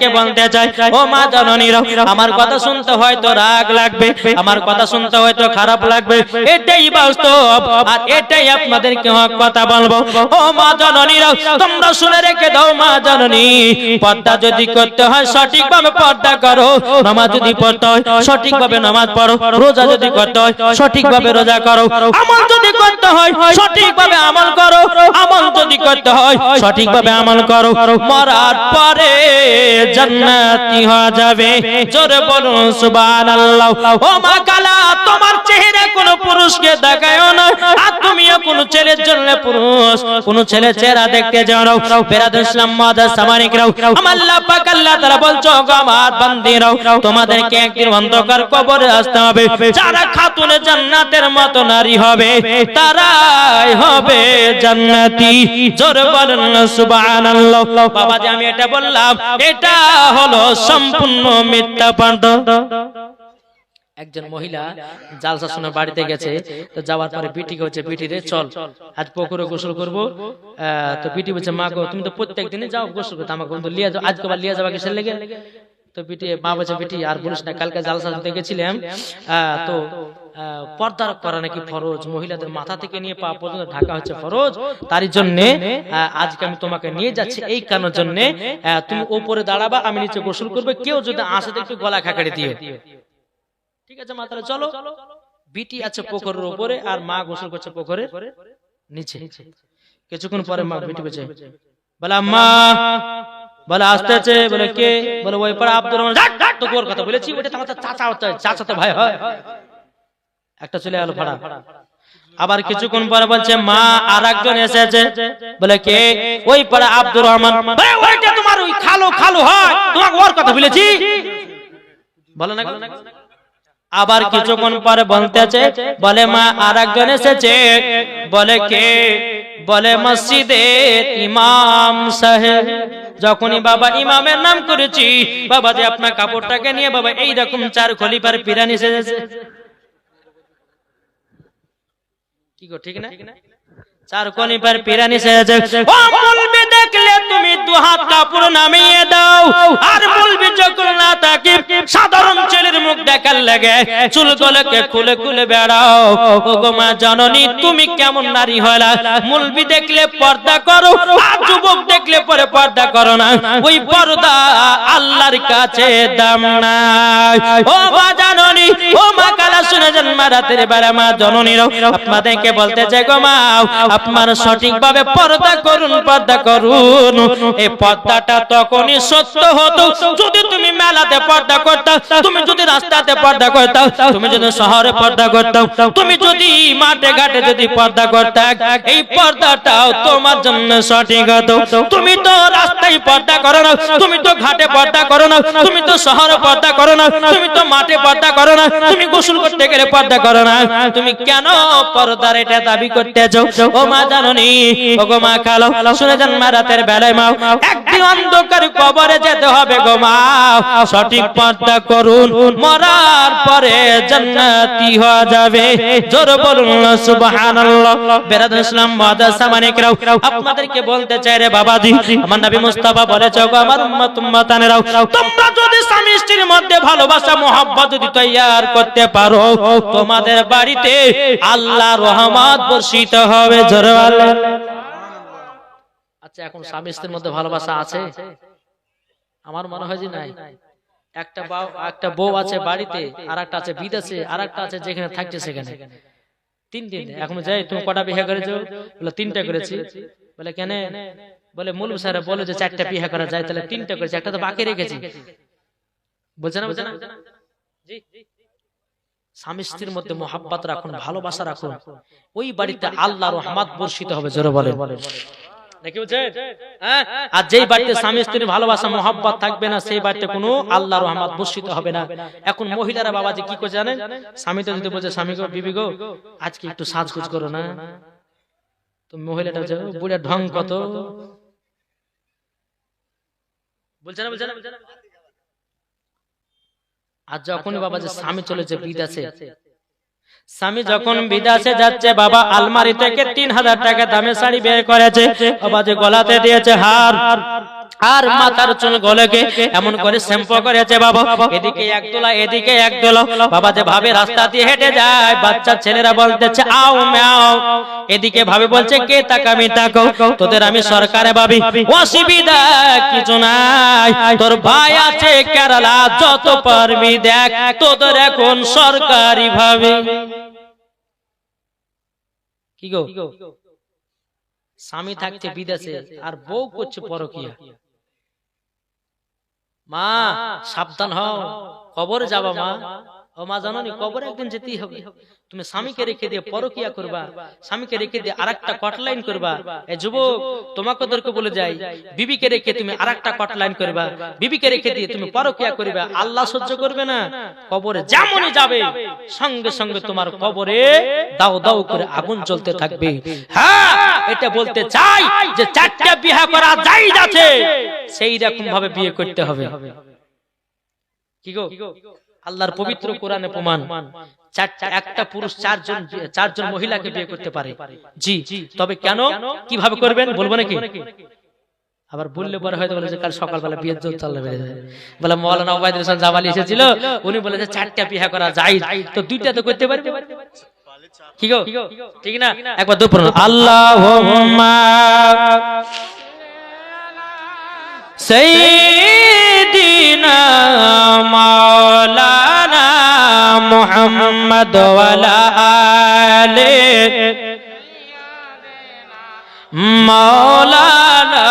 বাবাদেরকে বলতে চাই, ও মা জননীরা, আমার কথা শুনতে হয়তো রাগ লাগবে, আমার কথা শুনতে হয়তো খারাপ লাগবে, এটাই বাস্তব, আর এটাই আপনাদেরকে হক কথা বলব। ও মা জননীরা, তোমরা শুনে রেখে দাও মা জননী, পর্দা যদি করতে হয়, সঠিকভাবে পর্দা করো, নামাজ যদি পড়তে হয়, সঠিকভাবে নামাজ পড়ো, রোজা যদি করতে হয়, সঠিকভাবে রোজা করো। আমল যদি করতে হয়, সঠিকভাবে আমল করো, আমল যদি করতে হয়, সঠিকভাবে আমল করো। মরার পরে জান্নাতি হয়ে যাবে। জোরে বলুন, সুবহানাল্লাহ। ও মা কালা, তোমার চেহারা কোনো পুরুষকে দেখায়ও না। আর তুমিও কোনো ছেলের জন্য পুরুষ, কোন ছেলে চেহারা দেখতে যাও বেরাদ ইসলাম মাদার সামানিকরাও আমার আল্লাহ পাক আল্লাহ তাআলা বলছো গো আমার বান্দিরাও তোমাদেরকে একদিন অন্ধকার কবরে আসতে হবে। যারা খাতুনে জান্নাতের মতো নারী হবে, তারাই হবে জান্নাতি। জোরে বলেন না সুবহানাল্লাহ। বাবাজি, আমি এটা বললাম, এটা হলো সম্পূর্ণ মিথ্যা একজন মহিলা জালসা শুনে বাড়িতে গেছে, তো যাওয়ার পরে বিটি হচ্ছে বিটি রে, চল, আজ পুকুরে গোসল করব। তো বিটি বলছে, মা গো, তুমি তো প্রত্যেক দিনে যাও গোসল করতে, আমাকে লিয়ে যাও, আজকে লিয়ে যাবা কিসের লেগে? তো বিটি মা বলছে বিটি আর বলিস না কালকে জালসা শুনতে গেছিলাম তো আহ, পর্দা করা নাকি ফরজ মহিলাদের মাথা থেকে নিয়ে পা পর্যন্ত ঢাকা হচ্ছে ফরজ তার জন্য আজকে আমি তোমাকে নিয়ে যাচ্ছি এই কারণের জন্য তুমি ওপরে দাঁড়াবা আমি নিচে গোসল করবে কেউ যদি আসে একটু গলা খাকাড়ি দিও ঠিক আছে মা তাহলে চলো বিটি আছে পুকুরের উপরে আর মা গোসল করছে পুকুরের নিচে। কিছুক্ষণ পরে মা বিটি বলছে বলে মা বলে আসতেছে বলে কে? বলে ওই পাড়া আব্দুর রহমান। যাক, যাক, তো ওর কথা বলেছি ওটা তো আমার চাচা হতে চাচা তো ভাই হয়। একটা চলে গেল ভাড়া। আবার কিছুক্ষণ পরে বলছে মা আর একজন এসেছে। বলে কে? ওই পাড়া আব্দুর রহমান। ওইটা তোমার ওই খালো খালো হয় তোমাকে ওর কথা বলেছি। বলে না আবার কিছুক্ষণ পরে বলতেছে বলে মা আর একজন এসেছে। বলে কে? বলে মসজিদের ইমাম সাহেব, যখনই বাবা ইমামের নাম করেছি, বাবা যে আপনার কাপড়টাকে নিয়ে বাবা এই রকম চার খলিফার পিরানি সেজেছে। কি গো, ঠিক না? চার খলিফার পিরানি সেজেছে ও মুলবি দেখলে তুমি দু হাত কাপড় নামিয়ে দাও। আর মুলবি যখন না থাকি, সাধারণ ছেলের মুখ দেখার লাগে। চুলগুলোকে খুলে খুলে বেড়াও। ও গো মা জননী, তুমি কেমন নারী হলা? মুলবি দেখলে পর্দা করো, আর যুবক দেখলে পরে পর্দা করো না। ওই পর্দা আল্লাহর কাছে দাম নাই। ও মা জননী, ও মা শুনে যান বেলা, মা জননীর আপনাদেরকে বলতে চাই গো মা, আপনার সঠিকভাবে পর্দা করুন পর্দা করুন। এই পর্দাটা তখনই সত্য হতো, যদি তুমি মেলাতে পর্দা করতাম, তুমি যদি রাস্তাতে পর্দা করতাম, তুমি যদি শহরে পর্দা করতাম, তুমি যদি মাঠে ঘাটে যদি পর্দা করতাম এই পর্দাটাও তোমার জন্য সঠিক হতো। তুমি তো রাস্তায় পর্দা করো না, তুমি তো ঘাটে পর্দা করো না, তুমি তো শহরে পর্দা করো না, তুমি তো মাঠে পর্দা করো না, তুমি গোসল করতে গেলে পর্দা করো না। তুমি কেন পর্দার এটা দাবি করতেছ? ও মা জাননি, ও গো মা খালো, শুনে যান মা রাতের বেলায় মা। একদিন অন্ধকার কবরে যেতে হবে গো মা। সঠিক পর্দা করুন, মরার পরে জান্নাতি হয়ে যাবে। জোর বলুন সুবহানাল্লাহ। বেরাদ ইসলাম মাদ্রাসা মানিকরাও আপনাদেরকে বলতে চাই রে বাবাজি, আমার নবী মুস্তাফা বলেছে, গো আমার উম্মত, উম্মতানেরাও, তোমরা যদি স্বামী স্ত্রীর মধ্যে ভালোবাসা, মোহাব্বত যদি তৈয়ার করতে পারো তোমাদের বাড়িতে আল্লাহ রহমত বর্ষিত হবে জোরে আচ্ছা এখন স্বামী স্ত্রীর মধ্যে ভালোবাসা আছে? আমার মনে হয় যে নাই। একটা বাউ একটা বউ আছে বাড়িতে আর একটা আছে বিদেশে আর একটা আছে যেখানে থাকছে সেখানে। তিন দিন। এখন যাই তুমি কটা বিয়ে করেছ? বলে তিনটা করেছি। বলে কেন? বলে মুলু স্যার বলে যে চারটা বিয়ে করা যায় তাহলে তিনটা করেছি একটা তো বাকি রেখেছি। বলছে না বলছে না। জি। স্বামী স্ত্রীর মধ্যে মোহাব্বত রাখুন ভালোবাসা রাখুন। ওই বাড়িতে আল্লাহ রহমত বর্ষিত হবে জোরে বলে বুঝছেন? হ্যাঁ? আর যেই বাড়িতে স্বামী স্ত্রীর ভালোবাসা মোহাব্বত থাকবে না সেই বাড়িতে কোনো আল্লাহ রহমত বর্ষিত হবে না। এখন মহিলারা বাবাজি কি করে জানেন? স্বামী তো যদি বলছে স্বামী গো বিবি গো আজকে একটু সাজগুজ করো না। তো মহিলাটা "ও, ঢং কত? বলছে না বলছে না বলছে না? আর যখন বাবা যে স্বামী চলেছে বিদেশে। স্বামী যখন বিদেশে যাচ্ছে বাবা আলমারি থেকে তিন হাজার টাকা দামে শাড়ি বের করেছে? বাবা যে গলাতে দিয়েছে হার। আর মাথার চুল গলেকে এমন করে শ্যাম্পু করেছে বাবা। এদিকে এক দোলা এদিকে এক দোলা। বাবা যে ভাবে রাস্তা দিয়ে হেঁটে যায় বাচ্চা ছেলেরা বলতেছে আও ম্যাও। এদিকে ভাবে বলছে কে তাকামি তাকো তোদের আমি সরকারে ভাবি অসুবিধা কিছু নাই। তোর ভাই আছে কেরালা যত পারবি দেখ তোদের এখন সরকারি ভাবে। কি গো? স্বামী থাকছে বিদেশে আর বউ করছে পরকিয়া। মা সাবধান হও। কবর যাবা মা। একদিন হবে। তুমি স্বামীকে রেখে দিয়ে করবা, স্বামীকে রেখে দিয়ে কটলাইন করবা। তোমাকে বলে বিবিকে রেখে তুমি কটলাইন করবা। বিবিকে রেখে দিয়ে তুমি আল্লাহ সহ্য করবে না। কবরে যেমনই যাবে, সঙ্গে সঙ্গে তোমার কবরে দাও দাও করে আগুন চলতে থাকবে। হ্যাঁ এটা বলতে চাই যে চারটা বিয়ে করা যাই আছে। সেই রকম ভাবে বিয়ে করতে হবে। কি গো? আল্লাহর পবিত্র কোরআনে প্রমাণ। একটা পুরুষ চারজন চারজন মহিলাকে বিয়ে করতে পারে। জি। তবে কেন? কীভাবে করবেন? বলব নাকি? আবার বললে পরে হয়তো বলে যে কাল সকালবেলা বিয়ের জোর চলে বেড়ে যায়। বলে মৌলানা ওবায়দ হোসেন জামালি এসেছিল। উনি বলে যে চারটা বিয়া করা যায় তো দুইটা তো করতে পারবে? কি গো? ঠিক না? একবার দুপুর আল্লাহ সেই দিন মোহাম্মদ আলে মৌলানা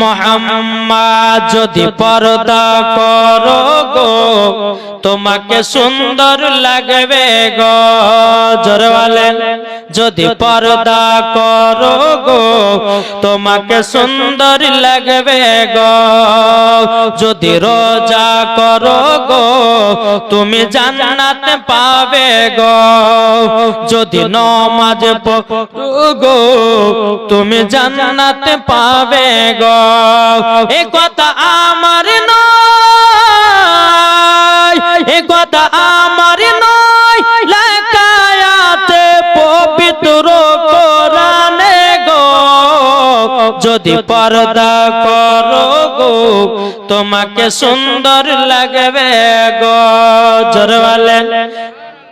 মোহাম্মদ যদি পর্দা করো গো তোমাকে সুন্দর লাগবে গো জোরে যদি পর্দা করো গো, তোমাকে সুন্দর লাগবে গো। যদি রোজা করো গো, তুমি জান্নাত পাবে গো। যদি নমাজ পড়ো গো, তুমি জান্নাত পাবে গো। এ কথা আমার নয় আমার নয় লেখায়াতে পবিত্র কোরআনে গো। যদি পর্দা করো গো, তোমাকে সুন্দর লাগবে গো। জোরওয়ালে,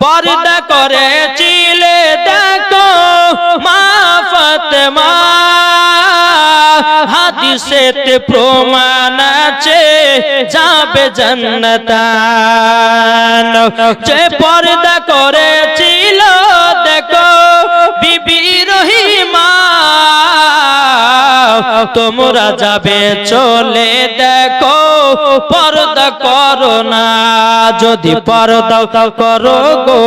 পর্দা করেছিলে দেখো, মা ফাতেমা হাদিসেতে প্রমাণ আছে, যাবে জান্নাতান। যে পর্দা করেছিল, দেখো, বিবি রহিমা, তোমরা যাবে, চলে দেখো, পর্দা করো না। যদি পর্দা করো গো,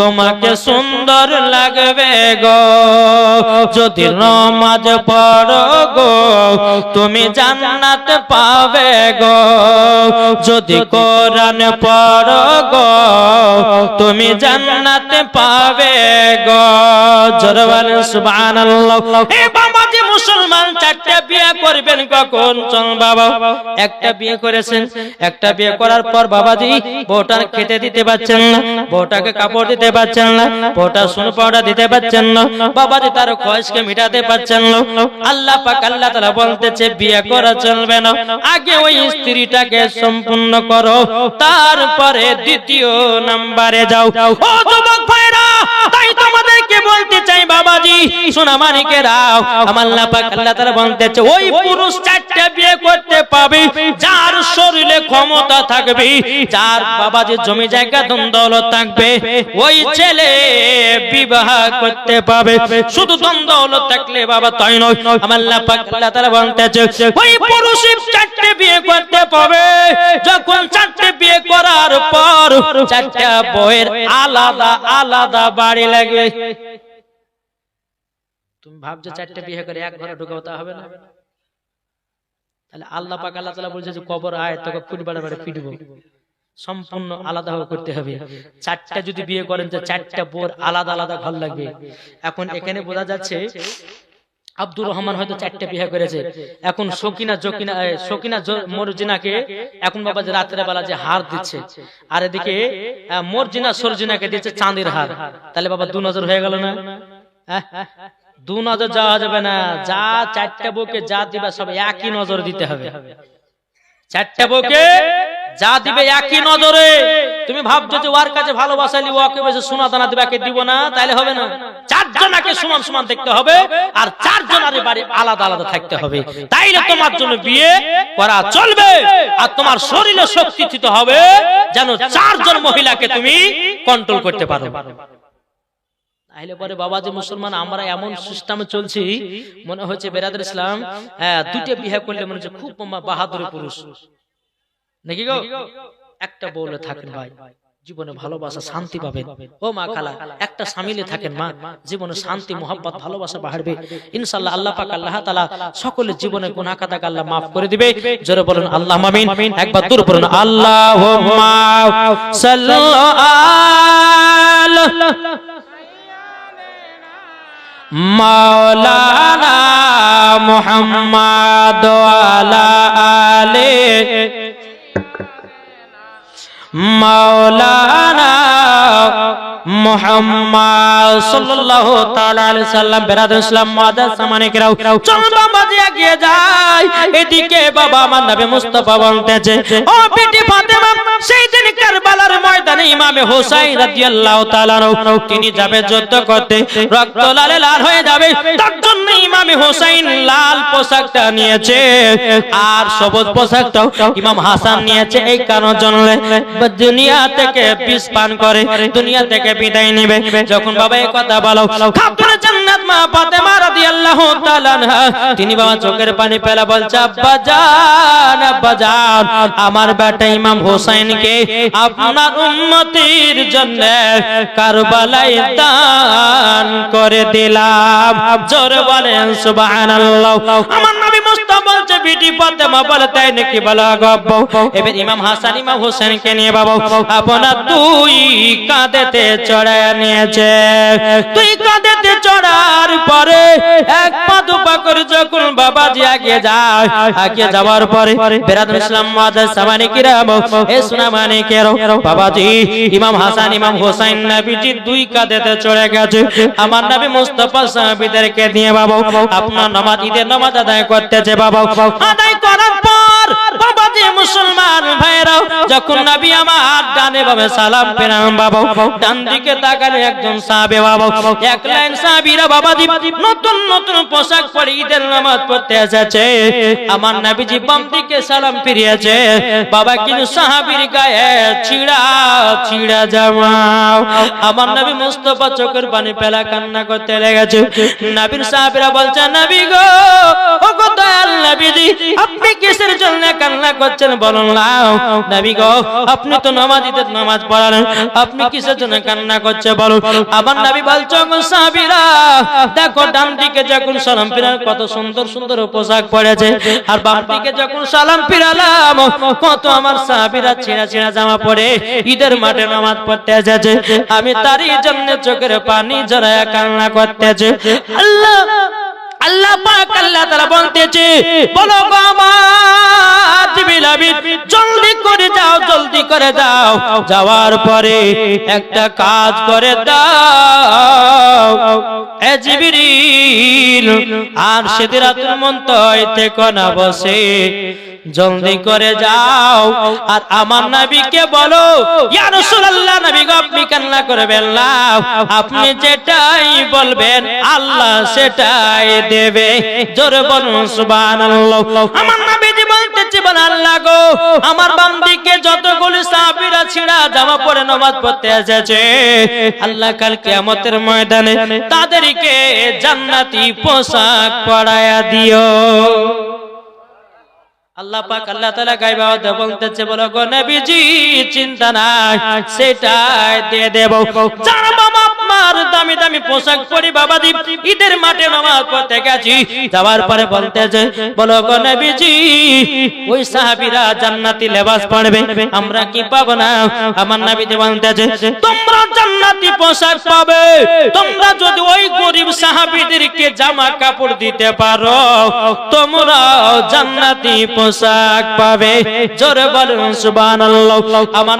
তোমাকে সুন্দর লাগবে গো। যদি নমাজ পড়ো গো, তুমি জান্নাত পাবে গো। যদি কোরআন পড়ো গো, তুমি জান্নাত পাবে গো। জোরবান সুবহানাল্লাহ। এ বাবা যে মুসলমান চারটা বিয়ে করবেন কখন? বাবা। একটা বিয়ে করেছেন, একটা বিয়ে করার পর বাবাজি খেতে দিতে পারছেন না, বউটাকে কাপড় দিতে পারছেন না পাউডার দিতে পারছেন না, বাবাজি তার মিটাতে পারছেন না। আল্লাহ পাক, আল্লাহ তাআলা বলতেছে, বিয়ে করা চলবে না। আগে ওই স্ত্রীটাকে সম্পূর্ণ করো, তারপরে দ্বিতীয় নাম্বারে যাও। ও যুবক বলতে চাই বাবাজি, সোনা মানিকেরাও আমার আল্লাহ পাক আল্লাহ তাআলা বলতেছে, ওই পুরুষ চারটা বিয়ে করতে পাবে, যার শরীরে ক্ষমতা থাকবে, যার বাবাজি জমি জায়গা ধন দৌলত থাকবে, ওই ছেলে বিবাহ করতে পাবে। শুধু ধন দৌলত থাকলে বাবা তাই নয়। আমার আল্লাহ পাক আল্লাহ তাআলা বলতেছে, ওই পুরুষ চারটে বিয়ে করতে পাবে। যখন চারটে বিয়ে করার পর চারটা বইয়ের আলাদা আলাদা বাড়ি লাগবে। তুমি ভাবছ চারটে বিয়ে করে এক ঘরে ঢুকাবো তা হবে না? তাহলে আল্লাহ পাক আল্লাহ তাআলা বলছে যে কবর আয় তোকে বাড়া বাড়া পিটবো সম্পূর্ণ আলাদা ভাবে করতে হবে। চারটা যদি বিয়ে করেন তো চারটা বোর আলাদা আলাদা ঘর লাগবে। এখন এখানে বোঝা যাচ্ছে আব্দুর রহমান হয়তো চারটে বিয়ে করেছে। এখন সকিনা জকিনা সকিনা মর্জিনাকে এখন বাবা যে রাত্রে বেলা যে হার দিচ্ছে। আর এদিকে মর্জিনা সরজিনাকে দিচ্ছে চাঁদের হার। তাহলে বাবা দু নজর হয়ে গেল না? হ্যাঁ? দু নজর যাওয়া যাবে না। যা চারটা বউকে যা দিবে সব একই নজর দিতে হবে। চারটা বউকে যা দিবে একই নজরে। তুমি ভাবছ যে ওর কাছে ভালোবাসালি ওকে বেশি সোনা দানা দিবে দিব না তাহলে হবে না। চারজনাকে সমান সমান দেখতে হবে আর চারজনের বাড়ি আলাদা আলাদা থাকতে হবে। তাইলে তোমার জন্য বিয়ে করা চলবে। আর তোমার শরীরে শক্তি দিতে হবে যেন চারজন মহিলাকে তুমি কন্ট্রোল করতে পারো। তাহলে পরে বাবাজি মুসলমান, আমরা এমন সিস্টেমে চলছি, মনে হচ্ছে ইসলাম হ্যাঁ দুটো করলে মনে হচ্ছে খুব বাহাদুর পুরুষ। নাকি গো? একটা থাকেন ভাই, জীবনে ভালোবাসা শান্তি পাবেন। ও মা খালা, একটা স্বামীলে থাকেন মা, জীবনে শান্তি, মোহাব্বত, ভালোবাসা বাড়বে। ইনশাআল্লাহ আল্লাহ পাক আল্লাহ তাআলা সকলের জীবনে গুনাহ কাদাকে আল্লাহ মাফ করে দিবে। জোরে বলুন আল্লাহ মামিন একবার দূর বলুন, আল্লাহুম্মা সাল্লু আলা মাওলানা মুহাম্মদ আলা মাওলানা মুহাম্মদ সাল্লাল্লাহু তাআলা আলাইহি সাল্লাম বেরাদুল ইসলাম মাদার সামানে কেরাও চল বাবা যে এগিয়ে যাই এদিকে বাবা আমার নবী মুস্তাফা বলতেছে, ও বিটি ফাতেমা, সেই কারবালার ময়দানে ইমামে হোসাইন রাদিয়াল্লাহু তাআলা তিনি যাবে যুদ্ধ করতে। রক্ত লালে হয়ে যাবে, তার জন্য ইমামে হোসাইন লাল পোশাকটা নিয়েছে। আর সবুজ পোশাকটাও ইমাম হাসান নিয়েছে, এই জন্য দুনিয়া থেকে বিষ পান করে, দুনিয়া থেকে বিদায় নেবে। যখন বাবা এই কথা বলো জান্নাত মা ফাতেমা রাদিয়াল্লাহু তাআলা তিনি বাবা চোখের পানি পেলা বলছে, আব্বা জান আব্বা জান আমার বেটা ইমাম হোসেনকে আপনার উম্মতির জন্য কারবালায় দান করে দিলাম। জোরে বলেন, সুবহানাল্লাহ। আমার নবী মুস্তাফা বলছে, বিটি ফাতেমা, বলে, তাই নাকি বলা ইমাম হাসান, ইমাম হোসেনকে নিয়ে বাবা, আপনার দুই কাঁধেতে চড়ায় নিয়েছে। তুই কাঁধেতে চড়ার পরে এক পা দুপা করে যখন বাবাজি আগে যায়, আগে যাওয়ার পরে বেরাদুল ইসলাম এ মানে বাবাজি, ইমাম হাসান, ইমাম হোসেন নবীজি দুই কাঁধেতে চড়ে গেছে। আমার নবী মুস্তাফা সাহাবীদেরকে নিয়ে বাবা, আপনার নামাজ, ঈদের নামাজ আদায় করতেছে বাবা। আমার নবীজি বাম দিকে সালাম ফিরিয়েছে। বাবা কিন্তু সাহাবীর গায়ে ছিড়া ছিড়া জামা আমার নবী মুস্তফা চোখের পানি পেলা কান্না করতে লেগেছে। নবীর সাহাবীরা বলছে, নবী গো আপনি কিসের জন্য কান্না করছেন বলুন নবী গো, আপনি তো নামাজিদের নামাজ পড়ান। আপনি কিসের জন্য কান্না করছে বলুন। আমার নবী বলছো সাহাবীরা, দেখো ডান দিকে যখন সালাম ফিরান কত সুন্দর সুন্দর পোশাক পরেছে। আর বাম দিকে যখন সালাম ফিরালাম, কত আমার সাহাবীরা ছিঁড়া ছিঁড়া জামা পরে ঈদের মাঠে নামাজ পড়তে এসেছে। আমি তারই জন্য চোখের পানি জড়ায় কান্না করতেছে। আল্লাহ আল্লাহ পাক আল্লাহ তাআলা বলতেছে, বলো গো আমার আমিন, জলদি করে যাও, জলদি করে যাও। যাওয়ার পরে একটা কাজ করে দাও। এ জিবরিল, আর সিদরাতুল মুনতাহায় থেকে না বসে। জলদি করে যাও। আর আমার নবীকে বলো, ইয়া রাসূলুল্লাহ, নবী গো, আপনি কান্না করবেন না। আপনি যেটাই বলবেন, আল্লাহ সেটাই দেবে। জোরে বলুন, সুবহানাল্লাহ। আমার বল আল্লাহ গো, আমার বাম দিকে সাহাবীরা ছিড়া জামা পরে পড়তে এসেছে, আল্লাহ কাল কিয়ামতের ময়দানে তাদেরকে জান্নাতি পোশাক পরায়া দিও। আল্লাহ পাক আল্লাহ তাআলা গায়বা বলতেছে, বলো গো, নবীজি, চিন্তা নাই, সেটাই দিয়ে দেব। আপনার দামি দামি পোশাক পরি বাবা দিব ঈদের মাঠে নামাজ পড়তে গেছি। যাওয়ার পরে বলতেছে, বলো গো নবীজি, ওই সাহাবীরা জান্নাতি লেবাস পরবে আমরা কি পাবো না? আমার নবীজি বলতেছে, তোমরা জান্নাতি পোশাক পাবে, তোমরা যদি ওই গরিব সাহাবীদেরকে জামা কাপড় দিতে পারো, তোমরা জান্নাতি পোশাক পাবে। জোরে বলুন সুবহানাল্লাহ। আমার